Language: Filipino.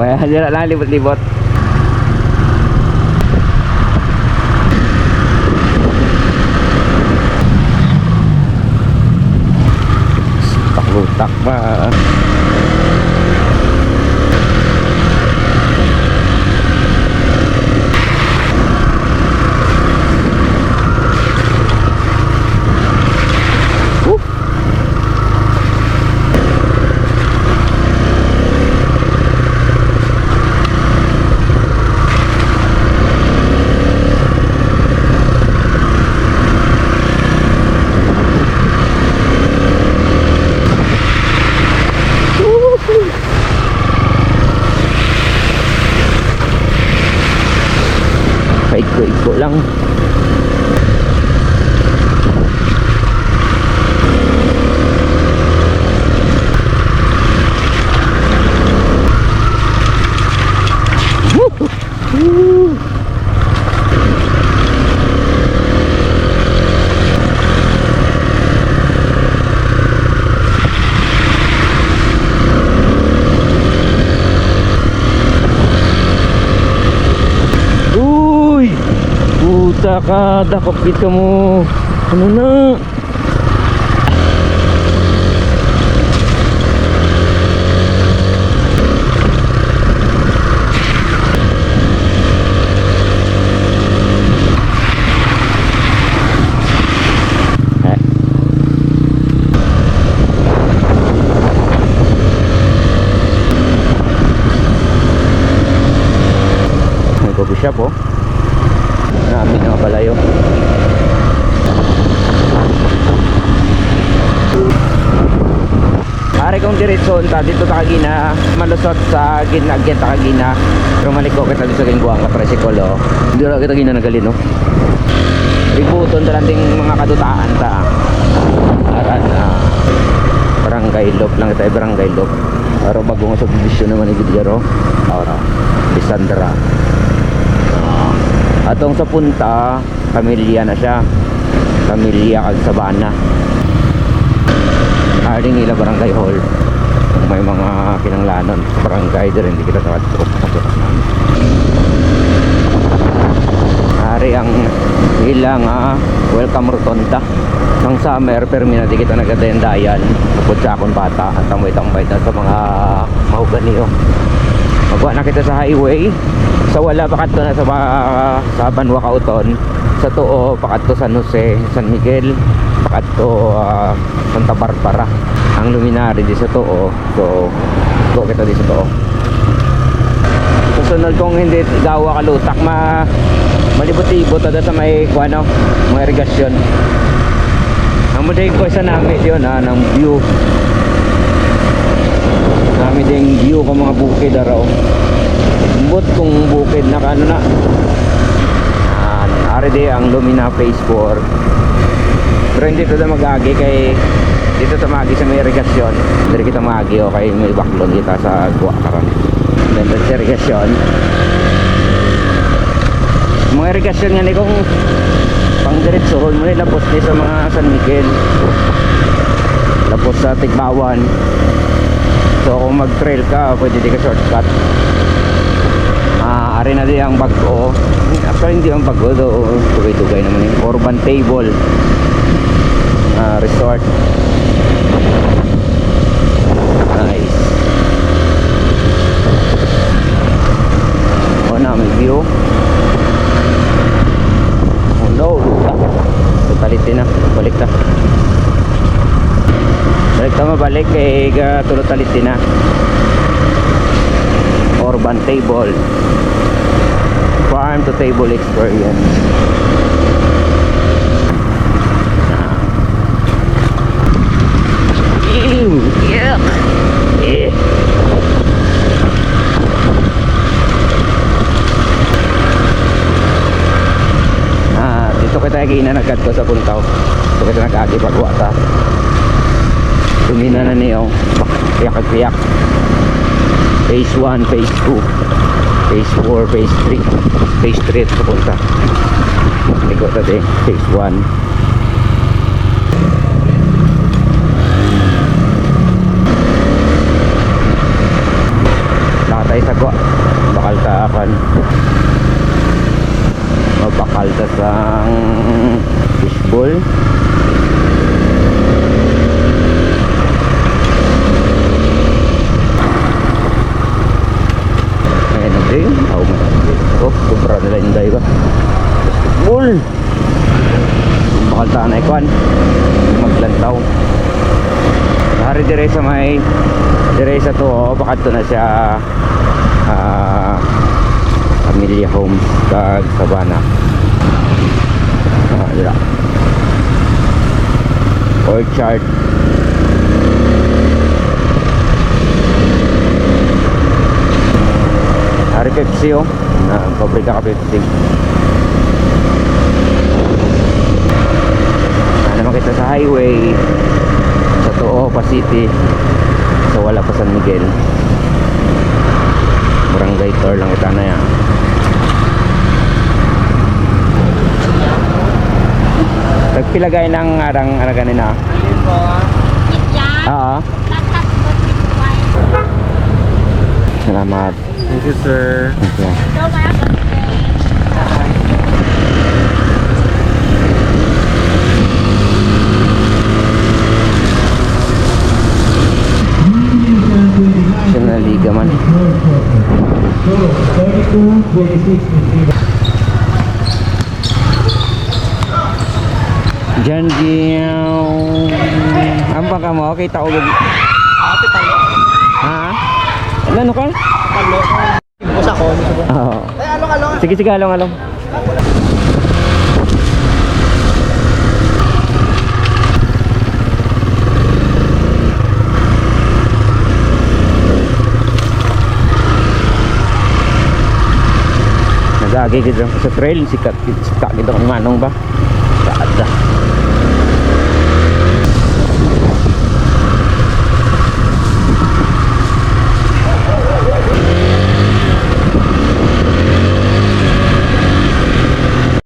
Well, dira lang libot-libot. Taklutak pa. Puta ka, dakop kita mo. Ano na? Coffee shop oh. Marami na palayo. Ari kong diretso ta dito ta kagina malusot sa ginagyan ta kagina pero maliko kita dito sa gingguang ka. Hindi ra kita gina nagalin no. Ributon ta lang mga kadutaan ta. Aran na barangay lop lang kita barangay lop. Pero bagong subdivision naman ni Gidgaro. Ora. Bisandra. Atong sa punta pamilya na siya. Pamilya kag sabana aring nila barangay hall. Kung may mga kinanglanon sa barangay din hindi kita nakatutok namin. Ari ang ilang ah, welcome rotonda. Ng summer pero minati kita nagadendayan kapod sa akong bata at tambay-tambay na sa mga mahugani. Magwa na kita sa highway. Sa wala pakat na sa ba- sa Banwa Kauton. Sa tuo pakat to San Jose, San Miguel, pakat to ah, Santa Barbara. Ang luminary di sa tuo. So, go kita di sa tuo. Susunod kong hindi gawa kalutak ma malibot-ibot ada sa may kuano, mga irigasyon. Ang muday ko sa namin yun ah, ng view Kami ding view ko mga bukid araw. But kung bukid na kano na. Ah, ari di ang Lumina Phase 4. Pero hindi ito na mag-agi kay dito sa magi sa may irigasyon. Dari kita magi o kay may baklon kita sa guwa karon. Dito sa irigasyon. Mga irigasyon nga ni kung pang diretso mo nila lapos ni sa mga San Miguel. Lapos sa Tigbawan. So kung mag-trail ka, pwede di ka shortcut. Ah, ari na di ang bago. Actually hindi ang bago do, tugay-tugay naman yung Urban Table ah, Resort. Nice. O na, may view. Oh no, lupa. Totalitin na, balik na. Balik tama balik kay talit din na. Urban table. Farm to table experience. Ew, yuck. Eh. Ah, dito kita ginanagad ko sa puntaw. Dito kita nag-agi pagwa ta. Tumina na niyo. Oh. Piyak-piyak. Phase 1, phase 2, phase 4, phase 3. Phase 3 papunta. Ikot natin. Phase 1. tayo sa kwa bakal ta akan mabakal fishbowl ulan maglantaw. Hari dire sa may dire sa to oh, baka to na siya uh, family home kag sabana. Ah, dira orchard hari Pepsi oh. Ah, na pabrika ka Pepsi. Highway. Sa Toopa City. Sa wala pa San Miguel. Barangay tour lang ita na yan? Nagpilagay ng arang ano ganina oo. Salamat. Thank you, sir. okay. National Diyan diyaw Ang baka mo, kita ulo Ate, talo. Ha? Ano ka? Talo. Bus ako. Oo Ay, along, along. Sige, sige, along, along. Nagagi kita sa trail, sikat, sikat kung manong ba?